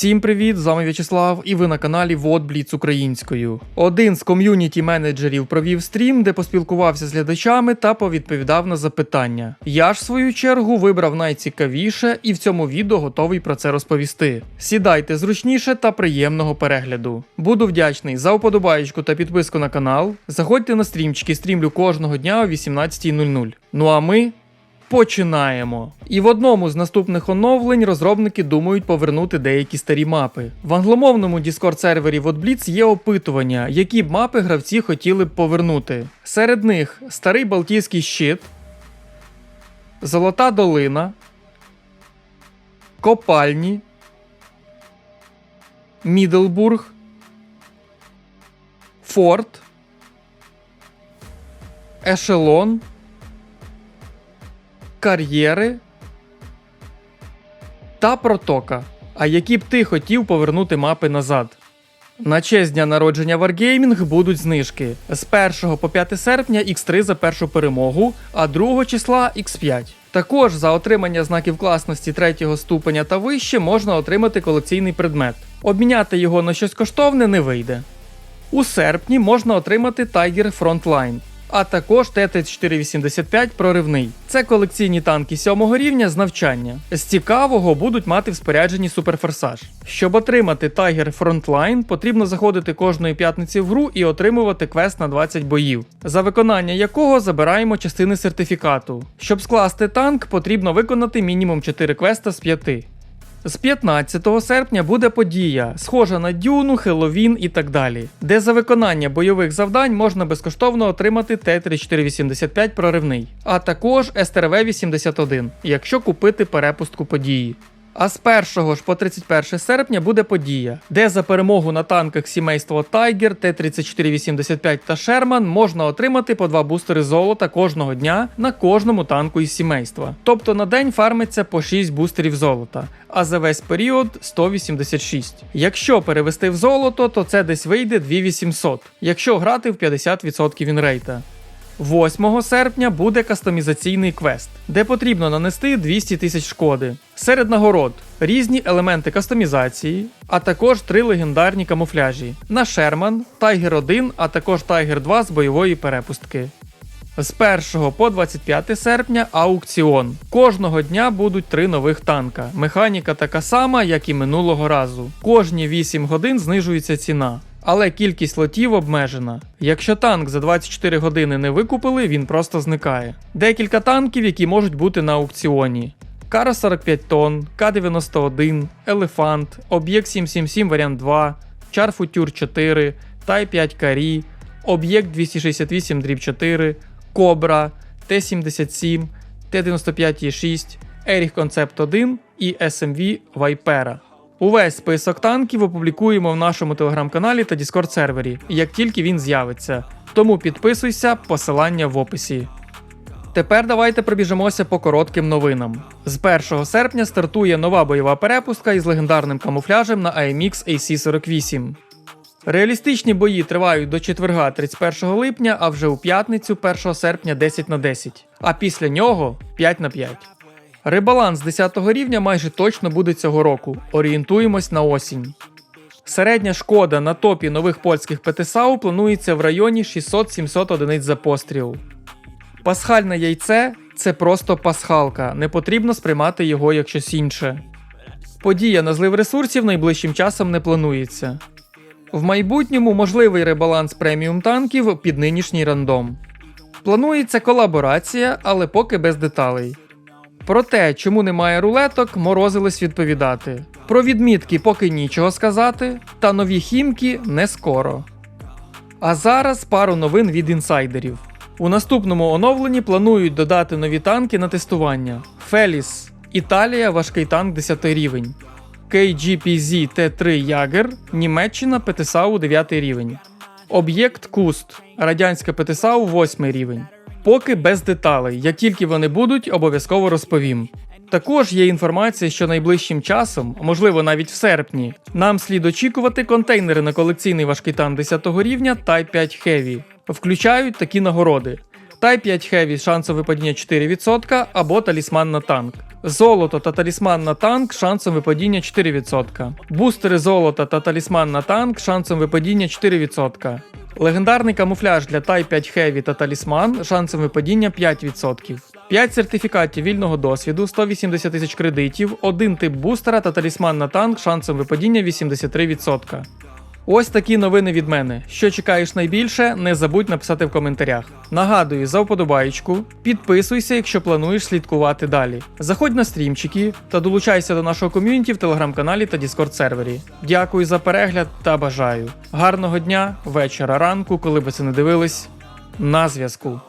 Всім привіт! З вами В'ячеслав, і ви на каналі Водбліц українською. Один з ком'юніті менеджерів провів стрім, де поспілкувався з глядачами та повідповідав на запитання. Я ж в свою чергу вибрав найцікавіше і в цьому відео готовий про це розповісти. Сідайте зручніше та приємного перегляду. Буду вдячний за вподобаєчку та підписку на канал. Заходьте на стрімчики, стрімлю кожного дня о 18.00. Ну а ми Починаємо. І в одному з наступних оновлень розробники думають повернути деякі старі мапи. В англомовному Discord сервері WotBlitz є опитування, які б мапи гравці хотіли б повернути. Серед них старий Балтійський щит, Золота долина, Копальні, Мідлбург, Форт, Ешелон кар'єри та протока. А які б ти хотів повернути мапи назад? На честь дня народження Wargaming будуть знижки з 1 по 5 серпня X3 за першу перемогу, а 2 числа X5. Також за отримання знаків класності 3 ступеня та вище можна отримати колекційний предмет. Обміняти його на щось коштовне не вийде. У серпні можна отримати Tiger Frontline а також Т-3485 проривний. Це колекційні танки 7 рівня з навчання. З цікавого будуть мати в спорядженні суперфорсаж. Щоб отримати Tiger Frontline, потрібно заходити кожної п'ятниці в гру і отримувати квест на 20 боїв, за виконання якого забираємо частини сертифікату. Щоб скласти танк, потрібно виконати мінімум 4 квеста з 5. З 15 серпня буде подія, схожа на Дюну, Хеловін і так далі, де за виконання бойових завдань можна безкоштовно отримати Т-3485 проривний, а також СТРВ-81, якщо купити перепустку події. А з 1 ж по 31 серпня буде подія, де за перемогу на танках сімейства Tiger, Т-3485 та Шерман можна отримати по два бустери золота кожного дня на кожному танку із сімейства. Тобто на день фармиться по 6 бустерів золота, а за весь період 186. Якщо перевести в золото, то це десь вийде 2800, якщо грати в 50% вінрейта. 8 серпня буде кастомізаційний квест, де потрібно нанести 200 тисяч шкоди. Серед нагород різні елементи кастомізації, а також три легендарні камуфляжі на Шерман, Тайгер 1, а також Тайгер 2 з бойової перепустки. З 1 по 25 серпня аукціон. Кожного дня будуть три нових танка. Механіка така сама, як і минулого разу. Кожні 8 годин знижується ціна але кількість лотів обмежена. Якщо танк за 24 години не викупили, він просто зникає. Декілька танків, які можуть бути на аукціоні. Кара 45 тонн, К-91, Елефант, Об'єкт 777 варіант 2, Чар Футюр 4, Тай 5 Карі, Об'єкт 268 дріб 4, Кобра, Т-77, Т-95Е6, Еріх Концепт 1 і SMV Вайпера. Увесь список танків опублікуємо в нашому телеграм-каналі та Discord сервері, як тільки він з'явиться. Тому підписуйся, посилання в описі. Тепер давайте пробіжимося по коротким новинам. З 1 серпня стартує нова бойова перепустка із легендарним камуфляжем на AMX AC48. Реалістичні бої тривають до четверга 31 липня, а вже у п'ятницю 1 серпня 10 на 10, а після нього 5 на 5. Ребаланс 10 рівня майже точно буде цього року. Орієнтуємось на осінь. Середня шкода на топі нових польських ПТСАУ планується в районі 600-700 одиниць за постріл. Пасхальне яйце це просто пасхалка, не потрібно сприймати його як щось інше. Подія на злив ресурсів найближчим часом не планується. В майбутньому можливий ребаланс преміум танків під нинішній рандом. Планується колаборація, але поки без деталей. Про те, чому немає рулеток, морозились відповідати. Про відмітки поки нічого сказати, та нові хімки не скоро. А зараз пару новин від інсайдерів. У наступному оновленні планують додати нові танки на тестування: Феліс, Італія, важкий танк 10 рівень, KGPZ Т3 Ягер, Німеччина ПТСАУ 9 рівень, Об'єкт Куст, радянська ПТСАУ 8 рівень. Поки без деталей. Як тільки вони будуть, обов'язково розповім. Також є інформація, що найближчим часом, можливо навіть в серпні, нам слід очікувати контейнери на колекційний важкий тан 10 рівня Type 5 Heavy. Включають такі нагороди: Type 5 Heavy шансом випадіння 4% або талісман на танк. Золото та талісман на танк шансом випадіння 4%. Бустери золота та талісман на танк шансом випадіння 4%. Легендарний камуфляж для Type 5 Heavy та талісман шансом випадіння 5%. 5 сертифікатів вільного досвіду, 180 тисяч кредитів, один тип бустера та талісман на танк шансом випадіння 83%. Ось такі новини від мене. Що чекаєш найбільше, не забудь написати в коментарях. Нагадую за вподобаєчку, підписуйся, якщо плануєш слідкувати далі. Заходь на стрімчики та долучайся до нашого ком'юніті в телеграм-каналі та Діскорд сервері. Дякую за перегляд та бажаю. Гарного дня, вечора, ранку, коли би це не дивились. На зв'язку.